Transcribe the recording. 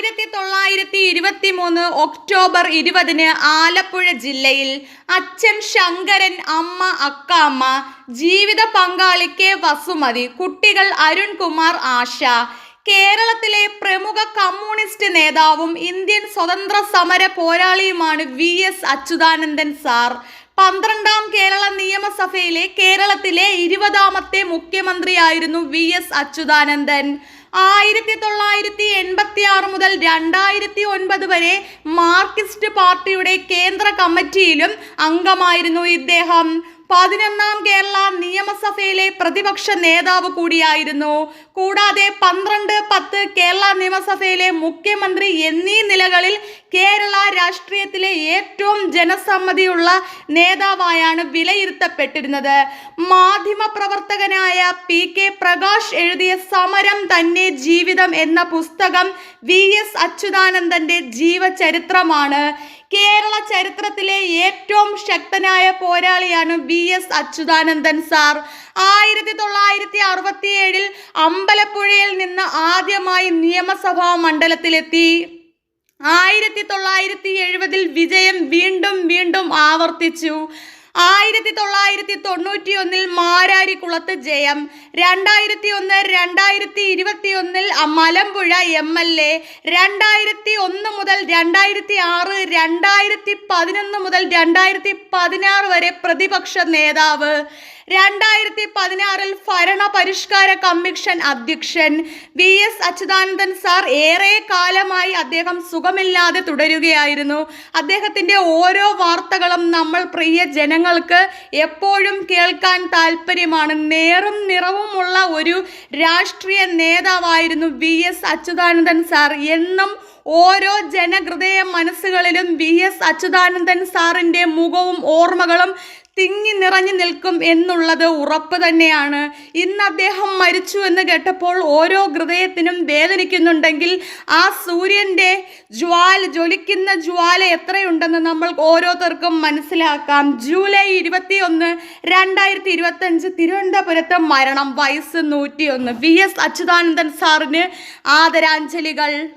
ആയിരത്തി തൊള്ളായിരത്തി ഇരുപത്തി മൂന്ന് ഒക്ടോബർ ഇരുപതിന് ആലപ്പുഴ ജില്ലയിൽ അച്ഛൻ ശങ്കരൻ അമ്മ അക്കാമ്മ ജീവിത പങ്കാളി വസുമതി കുട്ടികൾ അരുൺകുമാർ ആശ കേരളത്തിലെ പ്രമുഖ കമ്മ്യൂണിസ്റ്റ് നേതാവും ഇന്ത്യൻ സ്വതന്ത്ര സമര പോരാളിയുമാണ് വി എസ് അച്യുതാനന്ദൻ സാർ. പന്ത്രണ്ടാം കേരള നിയമസഭയിലെ കേരളത്തിലെ ഇരുപതാമത്തെ മുഖ്യമന്ത്രിയായിരുന്നു വി എസ് അച്യുതാനന്ദൻ. ആയിരത്തി തൊള്ളായിരത്തി എൺപത്തി ആറ് മുതൽ രണ്ടായിരത്തി ഒൻപത് വരെ മാർക്സിസ്റ്റ് പാർട്ടിയുടെ കേന്ദ്ര കമ്മിറ്റിയിലും അംഗമായിരുന്നു ഇദ്ദേഹം. പതിനൊന്നാം കേരള നിയമസഭയിലെ പ്രതിപക്ഷ നേതാവ് കൂടിയായിരുന്നു. കൂടാതെ പന്ത്രണ്ട് പത്ത് കേരള നിയമസഭയിലെ മുഖ്യമന്ത്രി എന്നീ നിലകളിൽ കേരള രാഷ്ട്രീയത്തിലെ ഏറ്റവും ജനസമ്മതിയുള്ള നേതാവായാണ് വിലയിരുത്തപ്പെട്ടിരുന്നത്. മാധ്യമ പ്രവർത്തകനായ പി കെ പ്രകാശ് എഴുതിയ സമരം തന്നെ ജീവിതം എന്ന പുസ്തകം വി എസ് അച്യുതാനന്ദന്റെ ജീവചരിത്രമാണ്. കേരള ചരിത്രത്തിലെ ഏറ്റവും ശക്തനായ പോരാളിയാണ് വി എസ് അച്യുതാനന്ദൻ സാർ. ആയിരത്തി തൊള്ളായിരത്തി അറുപത്തി ഏഴിൽ അമ്പലപ്പുഴയിൽ നിന്ന് ആദ്യമായി നിയമസഭാ മണ്ഡലത്തിലെത്തി. ആയിരത്തി തൊള്ളായിരത്തി എഴുപതിൽ വിജയം വീണ്ടും വീണ്ടും ആവർത്തിച്ചു. ആയിരത്തി തൊള്ളായിരത്തി തൊണ്ണൂറ്റി ഒന്നിൽ മാരാരിക്കുളത്ത് ജയം രണ്ടായിരത്തി ഒന്ന് രണ്ടായിരത്തി ഇരുപത്തി ഒന്നിൽ മലമ്പുഴ എം എൽ എ രണ്ടായിരത്തി ഒന്ന് മുതൽ രണ്ടായിരത്തി ആറ് രണ്ടായിരത്തി പതിനൊന്ന് മുതൽ രണ്ടായിരത്തി പതിനാറ് വരെ പ്രതിപക്ഷ നേതാവ്. രണ്ടായിരത്തി പതിനാറിൽ ഭരണ പരിഷ്കാര കമ്മീഷൻ അധ്യക്ഷൻ വി എസ് അച്യുതാനന്ദൻ സാർ ഏറെ കാലമായി അദ്ദേഹം സുഖമില്ലാതെ തുടരുകയായിരുന്നു. അദ്ദേഹത്തിന്റെ ഓരോ വാർത്തകളും നമ്മൾ പ്രിയ ജനങ്ങൾക്ക് എപ്പോഴും കേൾക്കാൻ താല്പര്യമാണ് നേറും നിറവുമുള്ള ഒരു രാഷ്ട്രീയ നേതാവായിരുന്നു വി എസ് അച്യുതാനന്ദൻ സാർ. എന്നും ഓരോ ജനഹൃദയ മനസ്സുകളിലും വി എസ് അച്യുതാനന്ദൻ സാറിന്റെ മുഖവും ഓർമ്മകളും തിങ്ങി നിറഞ്ഞു നിൽക്കും എന്നുള്ളത് ഉറപ്പ് തന്നെയാണ്. ഇന്ന് അദ്ദേഹം മരിച്ചു എന്ന് കേട്ടപ്പോൾ ഓരോ ഹൃദയത്തിനും വേദനിക്കുന്നുണ്ടെങ്കിൽ ആ സൂര്യന്റെ ജ്വാല ജ്വലിക്കുന്ന ജ്വാല എത്രയുണ്ടെന്ന് നമ്മൾ ഓരോരുത്തർക്കും മനസ്സിലാക്കാം. ജൂലൈ ഇരുപത്തി ഒന്ന് രണ്ടായിരത്തി ഇരുപത്തഞ്ച് തിരുവനന്തപുരത്ത് മരണം വയസ്സ് നൂറ്റിയൊന്ന്. വി എസ് അച്യുതാനന്ദൻ സാറിന് ആദരാഞ്ജലികൾ.